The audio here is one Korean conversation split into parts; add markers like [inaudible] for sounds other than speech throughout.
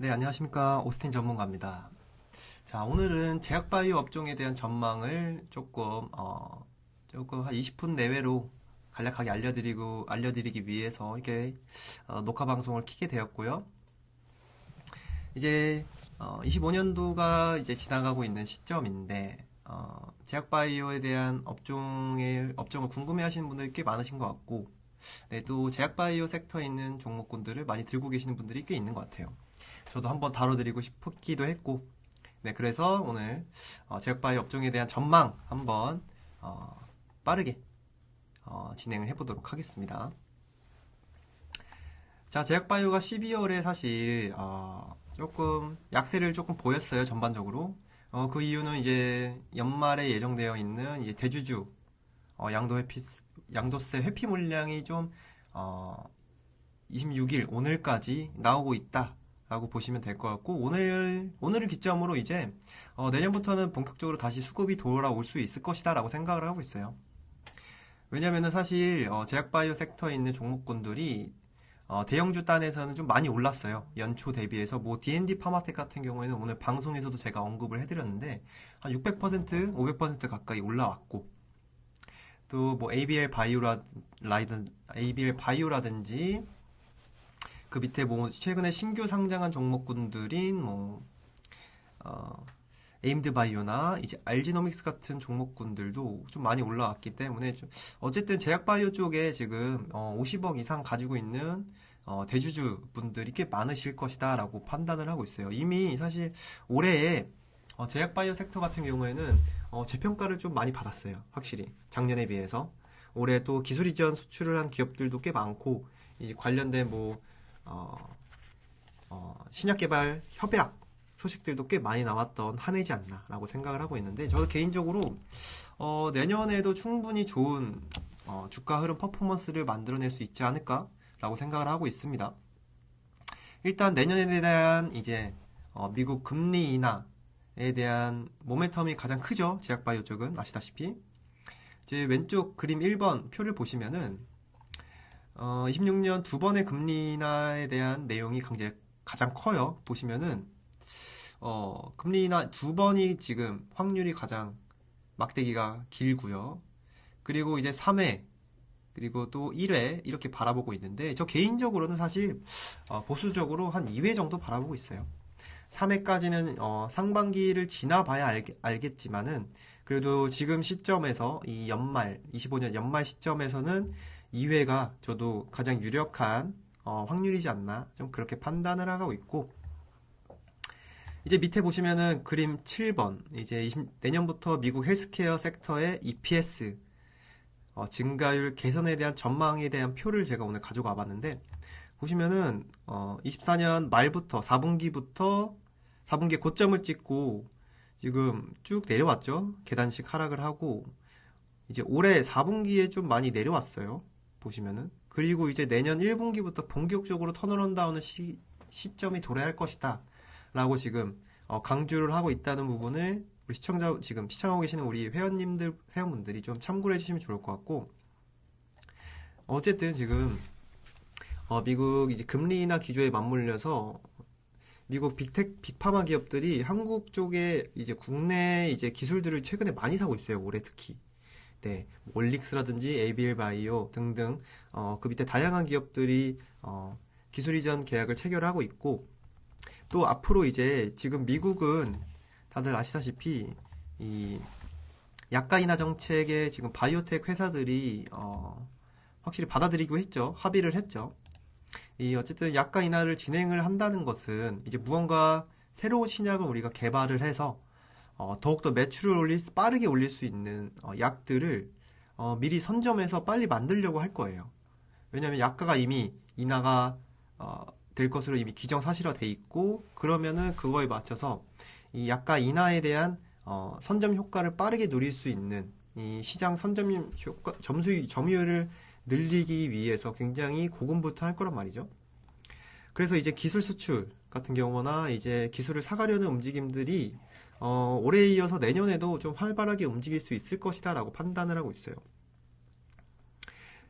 네, 안녕하십니까. 오스틴 전문가입니다. 자, 오늘은 제약바이오 업종에 대한 전망을 조금, 어, 조금 한 20분 내외로 간략하게 알려드리고, 알려드리기 위해서 이렇게 어, 녹화 방송을 키게 되었고요. 이제, 어, 25년도가 이제 지나가고 있는 시점인데, 어, 제약바이오에 대한 업종의, 업종을 궁금해 하시는 분들이 꽤 많으신 것 같고, 네, 또 제약바이오 섹터에 있는 종목군들을 많이 들고 계시는 분들이 꽤 있는 것 같아요. 저도 한번 다뤄드리고 싶기도 했고, 네, 그래서 오늘 어, 제약바이오 업종에 대한 전망 한번 어, 빠르게 어, 진행을 해보도록 하겠습니다. 자, 제약바이오가 12월에 사실 어, 조금 약세를 조금 보였어요, 전반적으로. 어, 그 이유는 이제 연말에 예정되어 있는 이제 대주주 어, 양도 회피, 양도세 회피 물량이 좀 어, 26일 오늘까지 나오고 있다. 라고 보시면 될 것 같고 오늘 오늘을 기점으로 이제 어, 내년부터는 본격적으로 다시 수급이 돌아올 수 있을 것이다 라고 생각을 하고 있어요. 왜냐면은 사실 어, 제약바이오 섹터에 있는 종목군들이 어, 대형주 단에서는 좀 많이 올랐어요. 연초 대비해서 뭐 D&D 파마텍 같은 경우에는 오늘 방송에서도 제가 언급을 해드렸는데 한 600%, 500% 가까이 올라왔고 또 뭐 ABL 바이오라 라이든 ABL 바이오라든지 그 밑에 뭐 최근에 신규 상장한 종목군들인 뭐 어, 에임드 바이오나 이제 알지노믹스 같은 종목군들도 좀 많이 올라왔기 때문에 좀 어쨌든 제약 바이오 쪽에 지금 어, 50억 이상 가지고 있는 어, 대주주 분들이 꽤 많으실 것이다라고 판단을 하고 있어요. 이미 사실 올해에 어, 제약 바이오 섹터 같은 경우에는 어, 재평가를 좀 많이 받았어요. 확실히 작년에 비해서 올해 또 기술 이전 수출을 한 기업들도 꽤 많고 이 관련된 뭐 어, 어, 신약 개발 협약 소식들도 꽤 많이 나왔던 한 해지 않나라고 생각을 하고 있는데 저도 개인적으로 어, 내년에도 충분히 좋은 어, 주가 흐름 퍼포먼스를 만들어낼 수 있지 않을까라고 생각을 하고 있습니다. 일단 내년에 대한 이제 어, 미국 금리 인하에 대한 모멘텀이 가장 크죠. 제약바이오 쪽은 아시다시피 이제 왼쪽 그림 1번 표를 보시면은 어, 26년 두 번의 금리 인하에 대한 내용이 강제 가장 커요. 보시면은 어, 금리 인하 두 번이 지금 확률이 가장 막대기가 길고요. 그리고 이제 3회 그리고 또 1회 이렇게 바라보고 있는데 저 개인적으로는 사실 어, 보수적으로 한 2회 정도 바라보고 있어요. 3회까지는 어, 상반기를 지나봐야 알, 겠지만은 그래도 지금 시점에서 이 연말 25년 연말 시점에서는 2회가 저도 가장 유력한 어, 확률이지 않나 좀 그렇게 판단을 하고 있고 이제 밑에 보시면은 그림 7번 이제 20, 내년부터 미국 헬스케어 섹터의 EPS 어, 증가율 개선에 대한 전망에 대한 표를 제가 오늘 가지고 와봤는데 보시면은 어, 24년 말부터 4분기부터 4분기 고점을 찍고 지금 쭉 내려왔죠? 계단식 하락을 하고 이제 올해 4분기에 좀 많이 내려왔어요 보시면은 그리고 이제 내년 1분기부터 본격적으로 턴어런다운의 시, 시점이 도래할 것이다. 라고 지금 어, 강조를 하고 있다는 부분을 우리 시청자 지금 시청하고 계시는 우리 회원님들 회원분들이 좀 참고를 해주시면 좋을 것 같고 어쨌든 지금 어, 미국 이제 금리 인하 기조에 맞물려서 미국 빅텍 빅파마 기업들이 한국 쪽에 이제 국내 이제 기술들을 최근에 많이 사고 있어요 올해 특히 네, 올릭스라든지 ABL 바이오 등등 어, 그 밑에 다양한 기업들이 어, 기술 이전 계약을 체결하고 있고 또 앞으로 이제 지금 미국은 다들 아시다시피 이 약가 인하 정책에 지금 바이오텍 회사들이 어, 확실히 받아들이고 했죠. 합의를 했죠. 이 어쨌든 약가 인하를 진행을 한다는 것은 이제 무언가 새로운 신약을 우리가 개발을 해서 어, 더욱더 매출을 올릴 수, 빠르게 올릴 수 있는 어, 약들을 어, 미리 선점해서 빨리 만들려고 할 거예요. 왜냐하면 약가가 이미 인하가 어, 될 것으로 이미 기정사실화 돼 있고 그러면은 그거에 맞춰서 이 약가 인하에 대한 어, 선점 효과를 빠르게 누릴 수 있는 이 시장 선점 효과 점수 점유율을 늘리기 위해서 굉장히 고군부터 할 거란 말이죠. 그래서 이제 기술 수출 같은 경우나 이제 기술을 사가려는 움직임들이 어, 올해에 이어서 내년에도 좀 활발하게 움직일 수 있을 것이다 라고 판단을 하고 있어요.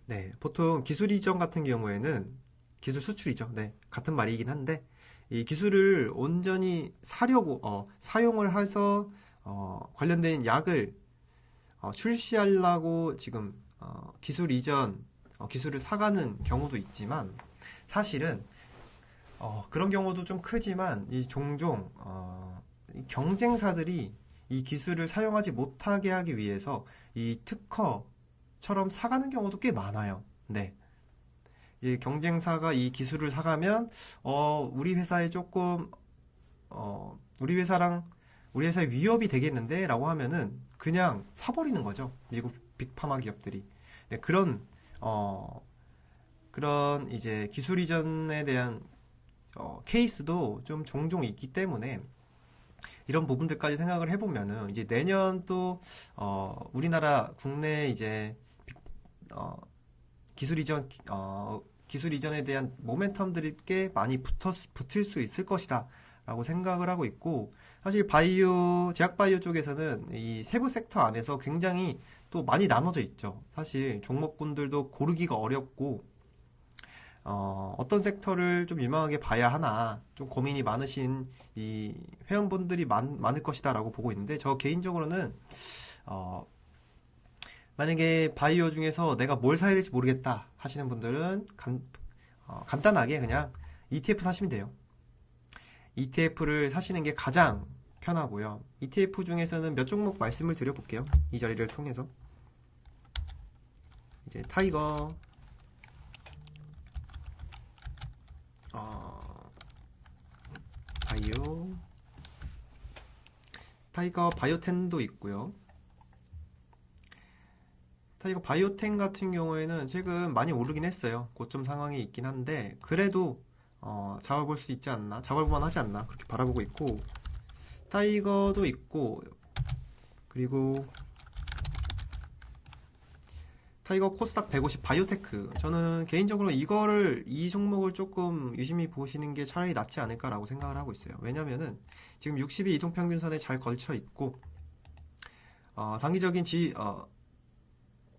네, 보통 기술 이전 같은 경우에는 기술 수출이죠. 네, 같은 말이긴 한데 이 기술을 온전히 사려고 어, 사용을 해서 어, 관련된 약을 어, 출시하려고 지금 어, 기술 이전 어, 기술을 사가는 경우도 있지만 사실은 어, 그런 경우도 좀 크지만 이 종종 경쟁사들이 이 기술을 사용하지 못하게 하기 위해서 이 특허처럼 사가는 경우도 꽤 많아요. 네. 이 경쟁사가 이 기술을 사가면 어, 우리 회사에 조금 어, 우리 회사랑 우리 회사에 위협이 되겠는데? 라고 하면은 그냥 사버리는 거죠. 미국 빅파마 기업들이. 네, 그런 어, 그런 이제 기술 이전에 대한 어, 케이스도 좀 종종 있기 때문에 이런 부분들까지 생각을 해보면은 이제 내년 또 어, 우리나라 국내 이제 어, 기술 이전 어, 기술 이전에 대한 모멘텀들이 꽤 많이 붙어 붙을 수 있을 것이다. 라고 생각을 하고 있고 사실 바이오 제약 바이오 쪽에서는 이 세부 섹터 안에서 굉장히 또 많이 나눠져 있죠. 사실 종목군들도 고르기가 어렵고 어, 어떤 섹터를 좀 유망하게 봐야 하나 좀 고민이 많으신 이 회원분들이 많, 많을 것이다라고 보고 있는데 저 개인적으로는 어, 만약에 바이오 중에서 내가 뭘 사야 될지 모르겠다 하시는 분들은 간, 어, 간단하게 그냥 ETF 사시면 돼요. ETF를 사시는 게 가장 편하고요. ETF 중에서는 몇 종목 말씀을 드려볼게요. 이 자리를 통해서. 이제 타이거, 어, 바이오, 타이거 바이오텐도 있고요. 타이거 바이오텐 같은 경우에는 최근 많이 오르긴 했어요. 고점 상황이 있긴 한데 그래도 어, 잡아볼 수 있지 않나? 잡아볼만 하지 않나? 그렇게 바라보고 있고 타이거도 있고 그리고 타이거 코스닥 150 바이오테크. 저는 개인적으로 이거를 이 종목을 조금 유심히 보시는 게 차라리 낫지 않을까라고 생각을 하고 있어요. 왜냐면은 지금 60이 이동평균선에 잘 걸쳐 있고 어, 단기적인 지 어,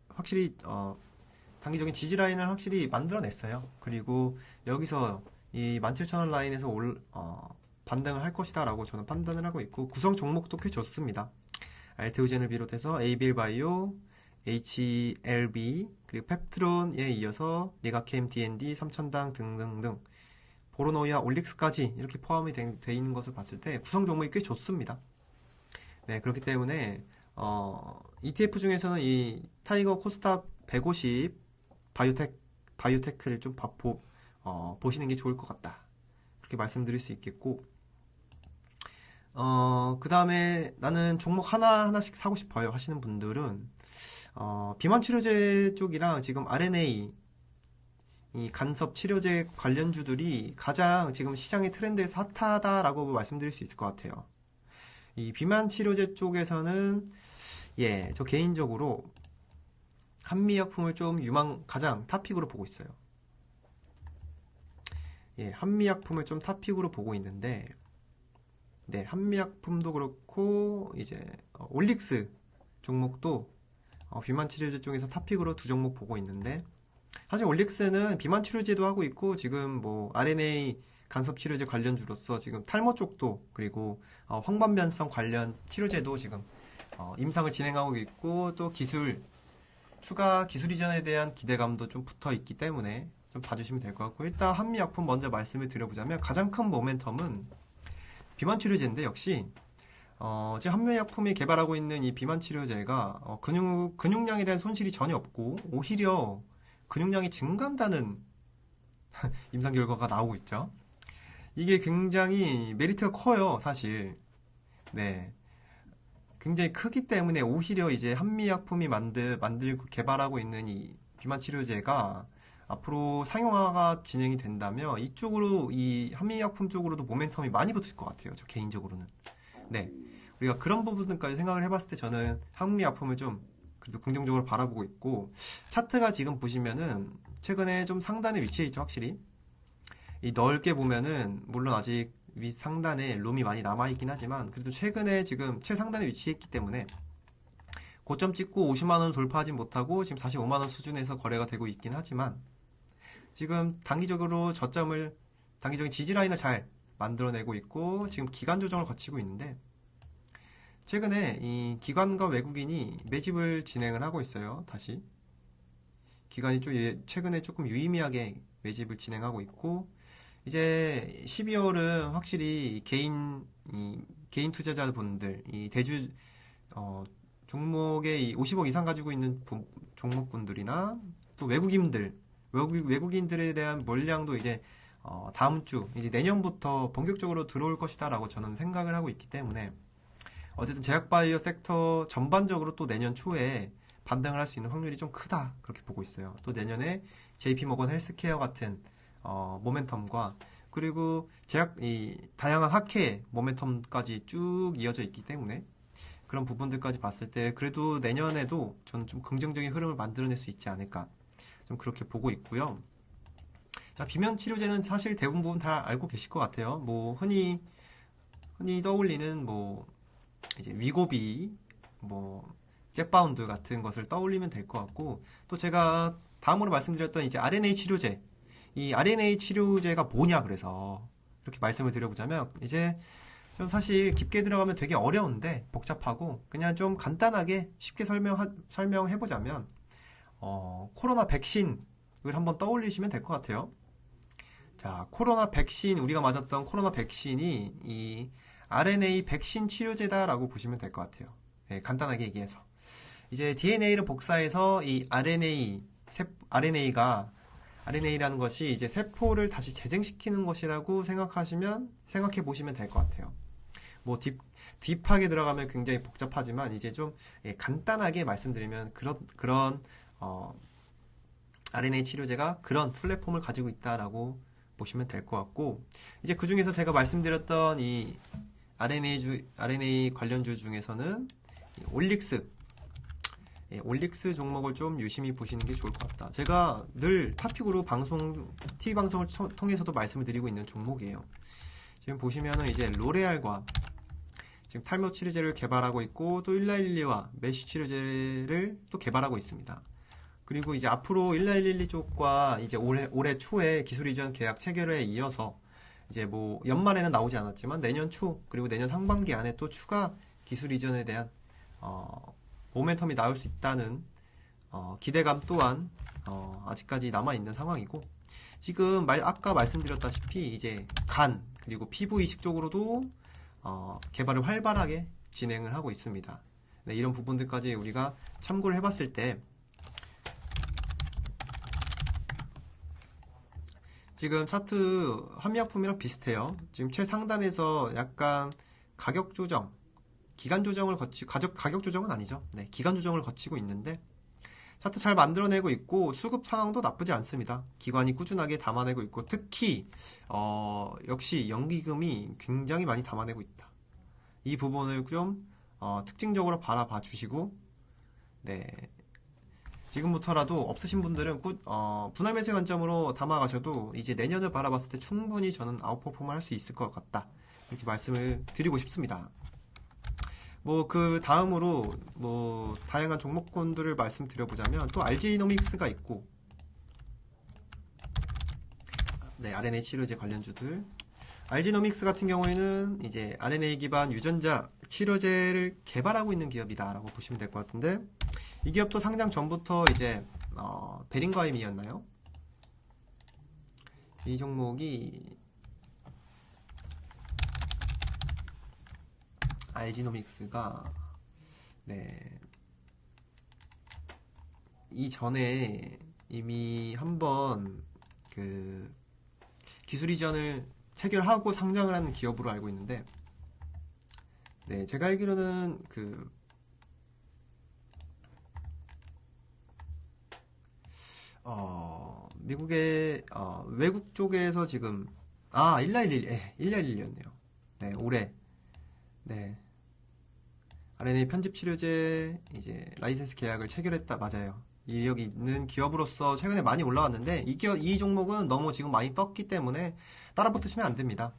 확실히 어, 단기적인 지지 라인을 확실히 만들어냈어요. 그리고 여기서 이 17,000원 라인에서 올, 어, 반등을 할 것이다 라고 저는 판단을 하고 있고 구성 종목도 꽤 좋습니다. 알테오젠을 비롯해서 에이빌바이오, HLB, 그리고 펩트론에 이어서 리가캠 D&D, 삼천당 등등등 보로노이아 올릭스까지 이렇게 포함이 되, 돼 있는 것을 봤을 때 구성 종목이 꽤 좋습니다. 네, 그렇기 때문에 어, ETF 중에서는 이 타이거 코스닥 150 바이오텍 바이오테크를 좀 보, 어, 보시는 게 좋을 것 같다. 그렇게 말씀드릴 수 있겠고 어, 그 다음에 나는 종목 하나 하나씩 사고 싶어요 하시는 분들은 어, 비만 치료제 쪽이랑 지금 RNA 이 간섭 치료제 관련주들이 가장 지금 시장의 트렌드에서 핫하다라고 말씀드릴 수 있을 것 같아요. 이 비만 치료제 쪽에서는 예, 저 개인적으로 한미약품을 좀 유망 가장 탑픽으로 보고 있어요. 예, 한미약품을 좀 탑픽으로 보고 있는데 네, 한미약품도 그렇고 이제 어, 올릭스 종목도 어, 비만 치료제 쪽에서 탑픽으로 두 종목 보고 있는데 사실 올릭스는 비만 치료제도 하고 있고 지금 뭐 RNA 간섭 치료제 관련주로서 지금 탈모 쪽도 그리고 어, 황반변성 관련 치료제도 지금 어, 임상을 진행하고 있고 또 기술 추가 기술 이전에 대한 기대감도 좀 붙어 있기 때문에 좀 봐주시면 될 것 같고 일단 한미약품 먼저 말씀을 드려보자면 가장 큰 모멘텀은 비만 치료제인데 역시 어, 지금 한미약품이 개발하고 있는 이 비만 치료제가 어, 근육 근육량에 대한 손실이 전혀 없고 오히려 근육량이 증가한다는 [laughs] 임상 결과가 나오고 있죠. 이게 굉장히 메리트가 커요, 사실. 네. 굉장히 크기 때문에 오히려 이제 한미약품이 만들, 만들고 개발하고 있는 이 비만 치료제가 앞으로 상용화가 진행이 된다면 이쪽으로 이 한미약품 쪽으로도 모멘텀이 많이 붙을 것 같아요. 저 개인적으로는. 네. 우리가 그런 부분까지 생각을 해봤을 때 저는 한미약품을 좀 그래도 긍정적으로 바라보고 있고 차트가 지금 보시면은 최근에 좀 상단에 위치해 있죠, 확실히. 이 넓게 보면은 물론 아직 위 상단에 룸이 많이 남아 있긴 하지만 그래도 최근에 지금 최상단에 위치해 있기 때문에 고점 찍고 50만 원 돌파하지 못하고 지금 45만 원 수준에서 거래가 되고 있긴 하지만 지금 단기적으로 저점을 단기적인 지지 라인을 잘 만들어내고 있고 지금 기간 조정을 거치고 있는데 최근에 이 기관과 외국인이 매집을 진행을 하고 있어요. 다시 기관이 좀 예- 최근에 조금 유의미하게 매집을 진행하고 있고 이제 12월은 확실히 이 개인 이 개인 투자자분들 이 대주 어, 종목에 이 50억 이상 가지고 있는 부- 종목군들이나 또 외국인들 외국 외국인들에 대한 물량도 이제 어, 다음 주 이제 내년부터 본격적으로 들어올 것이다라고 저는 생각을 하고 있기 때문에 어쨌든 제약바이오 섹터 전반적으로 또 내년 초에 반등을 할 수 있는 확률이 좀 크다 그렇게 보고 있어요. 또 내년에 JP 모건 헬스케어 같은 어, 모멘텀과 그리고 제약 이 다양한 학회 모멘텀까지 쭉 이어져 있기 때문에 그런 부분들까지 봤을 때 그래도 내년에도 저는 좀 긍정적인 흐름을 만들어낼 수 있지 않을까 좀 그렇게 보고 있고요. 자, 비면 치료제는 사실 대부분 다 알고 계실 것 같아요. 뭐 흔히 흔히 떠올리는 뭐 이제 위고비 뭐 jet바운드 같은 것을 떠올리면 될 것 같고 또 제가 다음으로 말씀드렸던 이제 RNA 치료제 이 RNA 치료제가 뭐냐 그래서 이렇게 말씀을 드려보자면 이제 좀 사실 깊게 들어가면 되게 어려운데 복잡하고 그냥 좀 간단하게 쉽게 설명 설명해보자면 어, 코로나 백신을 한번 떠올리시면 될 것 같아요. 자, 코로나 백신 우리가 맞았던 코로나 백신이 이 RNA 백신 치료제다라고 보시면 될 것 같아요. 네, 간단하게 얘기해서 이제 DNA를 복사해서 이 RNA 세, RNA가 RNA라는 것이 이제 세포를 다시 재생시키는 것이라고 생각하시면 생각해 보시면 될 것 같아요. 뭐 딥, 딥하게 들어가면 굉장히 복잡하지만 이제 좀 예, 간단하게 말씀드리면 그런 그런 어, RNA 치료제가 그런 플랫폼을 가지고 있다라고 보시면 될 것 같고 이제 그 중에서 제가 말씀드렸던 이 RNA 주 RNA 관련주 중에서는 이 올릭스 예, 올릭스 종목을 좀 유심히 보시는 게 좋을 것 같다. 제가 늘 타픽으로 방송, TV 방송을 초- 통해서도 말씀을 드리고 있는 종목이에요. 지금 보시면은 이제 로레알과 지금 탈모 치료제를 개발하고 있고 또 1112와 메쉬 치료제를 또 개발하고 있습니다. 그리고 이제 앞으로 1112 쪽과 이제 올해, 올해 초에 기술 이전 계약 체결에 이어서 이제 뭐 연말에는 나오지 않았지만 내년 초 그리고 내년 상반기 안에 또 추가 기술 이전에 대한 어, 모멘텀이 나올 수 있다는 어, 기대감 또한 어, 아직까지 남아 있는 상황이고 지금 말- 아까 말씀드렸다시피 이제 간 그리고 피부 이식 쪽으로도 어, 개발을 활발하게 진행을 하고 있습니다. 네, 이런 부분들까지 우리가 참고를 해봤을 때 지금 차트 한미약품이랑 비슷해요. 지금 최상단에서 약간 가격 조정, 기간 조정을 거치, 가격, 가격 조정은 아니죠. 네, 기간 조정을 거치고 있는데, 차트 잘 만들어내고 있고, 수급 상황도 나쁘지 않습니다. 기관이 꾸준하게 담아내고 있고, 특히, 어, 역시 연기금이 굉장히 많이 담아내고 있다. 이 부분을 좀, 어, 특징적으로 바라봐 주시고, 네. 지금부터라도 없으신 분들은 꾸, 어, 분할 매수 관점으로 담아가셔도 이제 내년을 바라봤을 때 충분히 저는 아웃퍼폼을 할 수 있을 것 같다. 이렇게 말씀을 드리고 싶습니다. 뭐 그 다음으로 뭐 다양한 종목군들을 말씀드려보자면 또 RG노믹스가 있고 네 RNA 치료제 관련주들 RG노믹스 같은 경우에는 이제 RNA 기반 유전자 치료제를 개발하고 있는 기업이다라고 보시면 될 것 같은데 이 기업도 상장 전부터 이제 어, 베린과임이었나요? 이 종목이 알지노믹스가 네 이전에 이미 한번 그 기술 이전을 체결하고 상장을 하는 기업으로 알고 있는데 네 제가 알기로는 그 어, 미국의 어, 외국 쪽에서 지금 아 1111, 예, 1111이었네요. 네, 올해 네 RNA 편집 치료제 이제 라이센스 계약을 체결했다 맞아요. 이력이 있는 기업으로서 최근에 많이 올라왔는데 이 기업 이 종목은 너무 지금 많이 떴기 때문에 따라 붙으시면 안 됩니다.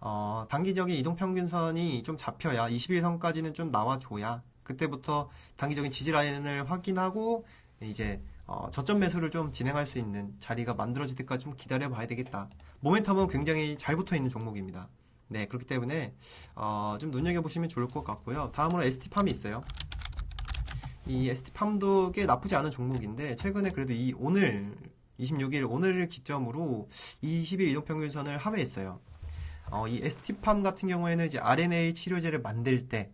어, 단기적인 이동 평균선이 좀 잡혀야 21선까지는 좀 나와줘야 그때부터 단기적인 지지 라인을 확인하고 이제 어, 저점 매수를 좀 진행할 수 있는 자리가 만들어질 때까지 좀 기다려 봐야 되겠다. 모멘텀은 굉장히 잘 붙어 있는 종목입니다. 네, 그렇기 때문에 어, 좀 눈여겨보시면 좋을 것 같고요. 다음으로 ST팜이 있어요. 이 ST팜도 꽤 나쁘지 않은 종목인데 최근에 그래도 이 오늘 26일 오늘을 기점으로 20일 이동평균선을 하회했어요. 어, 이 ST팜 같은 경우에는 이제 RNA 치료제를 만들 때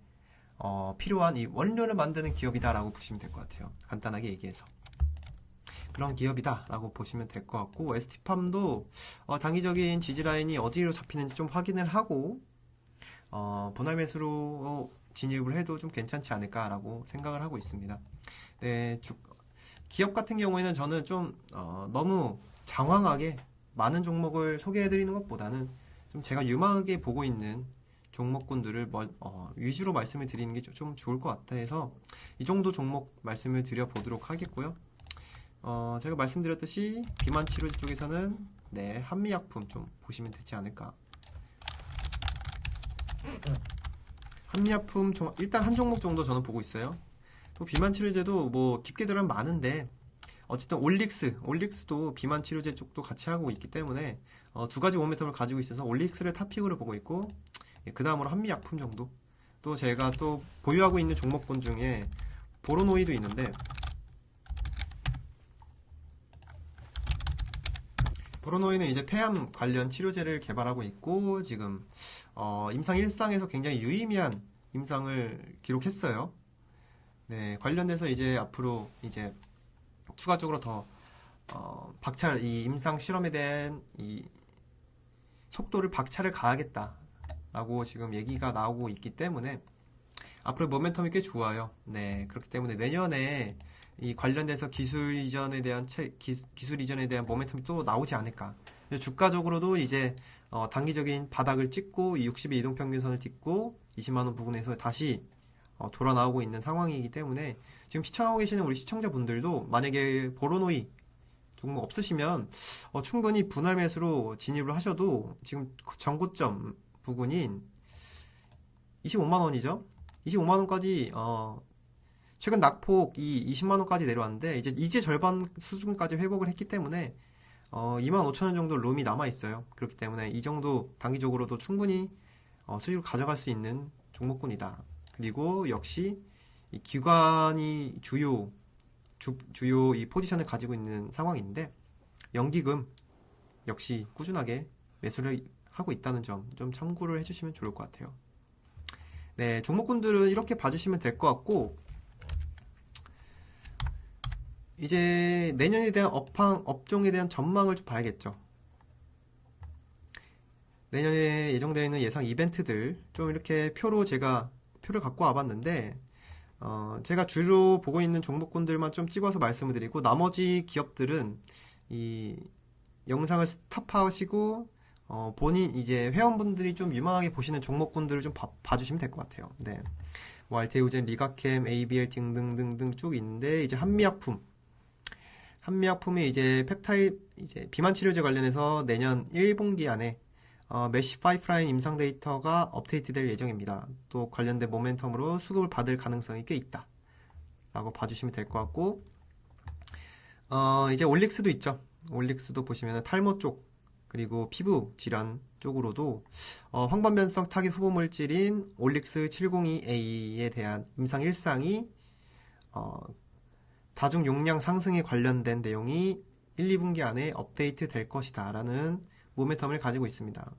어, 필요한 이 원료를 만드는 기업이다라고 보시면 될 것 같아요. 간단하게 얘기해서. 그런 기업이다라고 보시면 될 것 같고 ST팜도 어, 단기적인 지지라인이 어디로 잡히는지 좀 확인을 하고 어, 분할 매수로 진입을 해도 좀 괜찮지 않을까라고 생각을 하고 있습니다. 네, 주, 기업 같은 경우에는 저는 좀 어, 너무 장황하게 많은 종목을 소개해드리는 것보다는 좀 제가 유망하게 보고 있는 종목군들을 뭐, 어, 위주로 말씀을 드리는 게 좀 좋을 것 같아 해서 이 정도 종목 말씀을 드려보도록 하겠고요. 어, 제가 말씀드렸듯이 비만 치료제 쪽에서는 네, 한미약품 좀 보시면 되지 않을까. 한미약품 좀 일단 한 종목 정도 저는 보고 있어요. 또 비만 치료제도 뭐 깊게 들어가면 많은데 어쨌든 올릭스, 올릭스도 비만 치료제 쪽도 같이 하고 있기 때문에 어, 두 가지 모멘텀을 가지고 있어서 올릭스를 탑픽으로 보고 있고 예, 그 다음으로 한미약품 정도. 또 제가 또 보유하고 있는 종목군 중에 보로노이도 있는데 보로노이는 이제 폐암 관련 치료제를 개발하고 있고 지금 어, 임상 1상에서 굉장히 유의미한 임상을 기록했어요. 네, 관련돼서 이제 앞으로 이제 추가적으로 더 어, 박차 이 임상 실험에 대한 이 속도를 박차를 가하겠다라고 지금 얘기가 나오고 있기 때문에 앞으로 모멘텀이 꽤 좋아요. 네, 그렇기 때문에 내년에 이 관련돼서 기술 이전에 대한 체, 기, 술 이전에 대한 모멘텀이 또 나오지 않을까. 주가적으로도 이제 어, 단기적인 바닥을 찍고 60의 이동 평균선을 딛고 20만 원 부근에서 다시 어, 돌아 나오고 있는 상황이기 때문에 지금 시청하고 계시는 우리 시청자분들도 만약에 보로노이 종목 없으시면 어, 충분히 분할 매수로 진입을 하셔도 지금 전고점 부근인 25만 원이죠. 25만 원까지 어, 최근 낙폭이 20만 원까지 내려왔는데 이제 이제 절반 수준까지 회복을 했기 때문에 어, 2만 5천 원 정도 룸이 남아 있어요. 그렇기 때문에 이 정도 단기적으로도 충분히 어, 수익을 가져갈 수 있는 종목군이다. 그리고 역시 이 기관이 주요 주, 주요 이 포지션을 가지고 있는 상황인데 연기금 역시 꾸준하게 매수를 하고 있다는 점 좀 참고를 해주시면 좋을 것 같아요. 네, 종목군들은 이렇게 봐주시면 될 것 같고 이제 내년에 대한 업황, 업종에 대한 전망을 좀 봐야겠죠. 내년에 예정되어 있는 예상 이벤트들 좀 이렇게 표로 제가 표를 갖고 와봤는데 어, 제가 주로 보고 있는 종목군들만 좀 찍어서 말씀을 드리고 나머지 기업들은 이 영상을 스탑하시고 어, 본인 이제 회원분들이 좀 유망하게 보시는 종목군들을 좀 봐, 봐주시면 될 것 같아요. 네. 뭐 알테우젠, 리가캠, ABL 등등등등 쭉 있는데 이제 한미약품 한미약품이 이제 펩타이드 이제 비만 치료제 관련해서 내년 1분기 안에 어, 메시 파이프라인 임상 데이터가 업데이트될 예정입니다. 또 관련된 모멘텀으로 수급을 받을 가능성이 꽤 있다. 라고 봐주시면 될 것 같고 어, 이제 올릭스도 있죠. 올릭스도 보시면 탈모 쪽 그리고 피부 질환 쪽으로도 어, 황반변성 타깃 후보 물질인 올릭스 702A에 대한 임상 1상이 어, 다중 용량 상승에 관련된 내용이 1, 2분기 안에 업데이트 될 것이다 라는 모멘텀을 가지고 있습니다.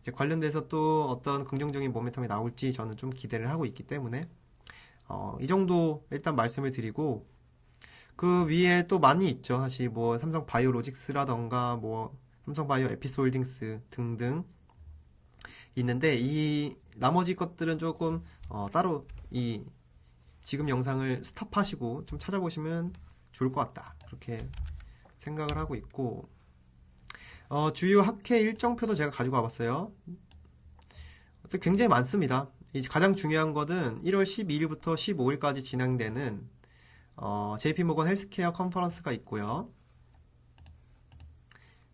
이제 관련돼서 또 어떤 긍정적인 모멘텀이 나올지 저는 좀 기대를 하고 있기 때문에 어, 이 정도 일단 말씀을 드리고 그 위에 또 많이 있죠. 사실 뭐 삼성 바이오로직스라던가 뭐 삼성 바이오 에피솔딩스 등등 있는데 이 나머지 것들은 조금 어, 따로 이 지금 영상을 스탑하시고 좀 찾아보시면 좋을 것 같다. 그렇게 생각을 하고 있고, 어, 주요 학회 일정표도 제가 가지고 와봤어요. 굉장히 많습니다. 이제 가장 중요한 것은 1월 12일부터 15일까지 진행되는 어, JP모건 헬스케어 컨퍼런스가 있고요.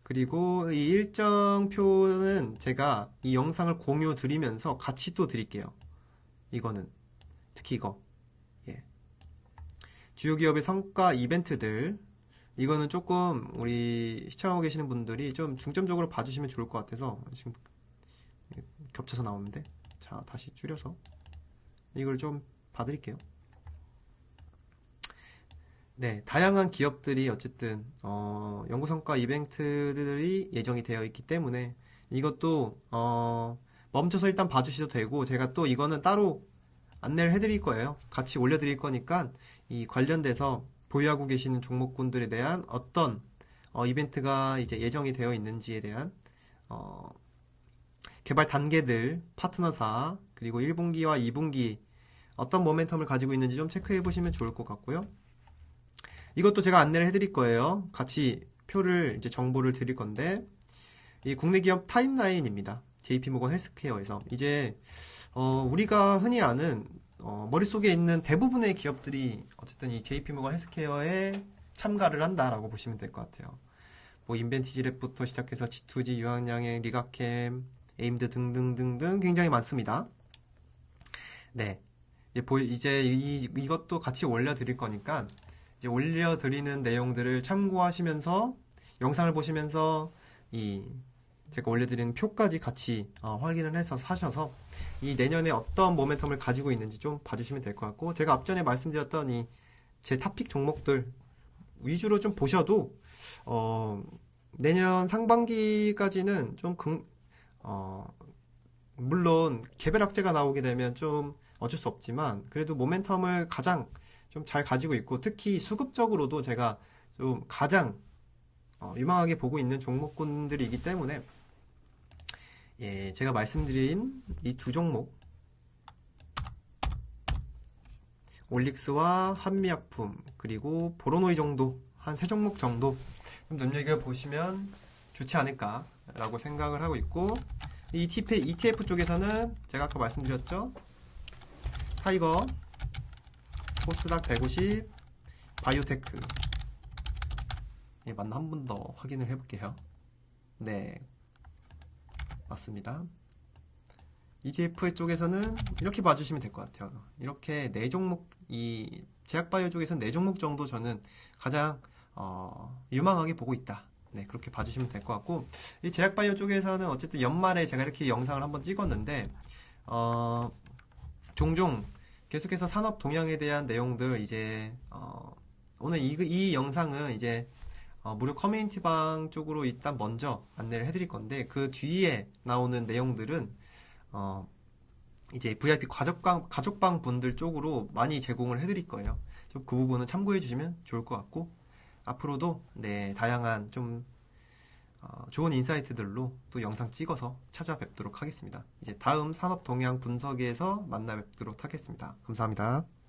그리고 이 일정표는 제가 이 영상을 공유 드리면서 같이 또 드릴게요. 이거는 특히 이거 주요 기업의 성과 이벤트들 이거는 조금 우리 시청하고 계시는 분들이 좀 중점적으로 봐주시면 좋을 것 같아서 지금 겹쳐서 나오는데 자 다시 줄여서 이걸 좀 봐드릴게요. 네, 다양한 기업들이 어쨌든 어, 연구 성과 이벤트들이 예정이 되어 있기 때문에 이것도 어, 멈춰서 일단 봐주셔도 되고 제가 또 이거는 따로 안내를 해드릴 거예요. 같이 올려드릴 거니까 이 관련돼서 보유하고 계시는 종목군들에 대한 어떤 어, 이벤트가 이제 예정이 되어 있는지에 대한 어, 개발 단계들, 파트너사, 그리고 1분기와 2분기 어떤 모멘텀을 가지고 있는지 좀 체크해 보시면 좋을 것 같고요. 이것도 제가 안내를 해드릴 거예요. 같이 표를 이제 정보를 드릴 건데 이 국내 기업 타임라인입니다. JP모건 헬스케어에서 이제 어, 우리가 흔히 아는 어, 머릿속에 있는 대부분의 기업들이 어쨌든 이 JP모건 헬스케어에 참가를 한다라고 보시면 될 것 같아요. 뭐 인벤티지랩부터 시작해서 G2G, 유한양행, 리가캠, 에임드 등등등등 굉장히 많습니다. 네. 이제 보 이제 이, 이것도 같이 올려드릴 거니까 이제 올려드리는 내용들을 참고하시면서 영상을 보시면서 이 제가 올려드리는 표까지 같이 어, 확인을 해서 사셔서 이 내년에 어떤 모멘텀을 가지고 있는지 좀 봐주시면 될 것 같고 제가 앞전에 말씀드렸던 이 제 탑픽 종목들 위주로 좀 보셔도 어, 내년 상반기까지는 좀 긍, 어, 물론 개별 악재가 나오게 되면 좀 어쩔 수 없지만 그래도 모멘텀을 가장 좀 잘 가지고 있고 특히 수급적으로도 제가 좀 가장 어, 유망하게 보고 있는 종목군들이기 때문에 예, 제가 말씀드린 이 두 종목. 올릭스와 한미약품 그리고 보로노이 정도 한 세 종목 정도 좀 눈여겨보시면 좋지 않을까 라고 생각을 하고 있고 이 ETF, ETF 쪽에서는 제가 아까 말씀드렸죠? 타이거 코스닥 150 바이오테크. 예, 맞나? 한 번 더 확인을 해볼게요. 네 맞습니다. ETF 쪽에서는 이렇게 봐주시면 될 것 같아요. 이렇게 네 종목 이 제약바이오 쪽에서 네 종목 정도 저는 가장 어, 유망하게 보고 있다. 네, 그렇게 봐주시면 될 것 같고, 이 제약바이오 쪽에서는 어쨌든 연말에 제가 이렇게 영상을 한번 찍었는데, 어, 종종 계속해서 산업 동향에 대한 내용들 이제, 어, 오늘 이, 이 영상은 이제, 어, 무료 커뮤니티방 쪽으로 일단 먼저 안내를 해드릴 건데, 그 뒤에 나오는 내용들은, 어, 이제 VIP 가족방, 가족방 분들 쪽으로 많이 제공을 해드릴 거예요. 그 부분은 참고해 주시면 좋을 것 같고, 앞으로도 네 다양한 좀 어, 좋은 인사이트들로 또 영상 찍어서 찾아뵙도록 하겠습니다. 이제 다음 산업 동향 분석에서 만나 뵙도록 하겠습니다. 감사합니다.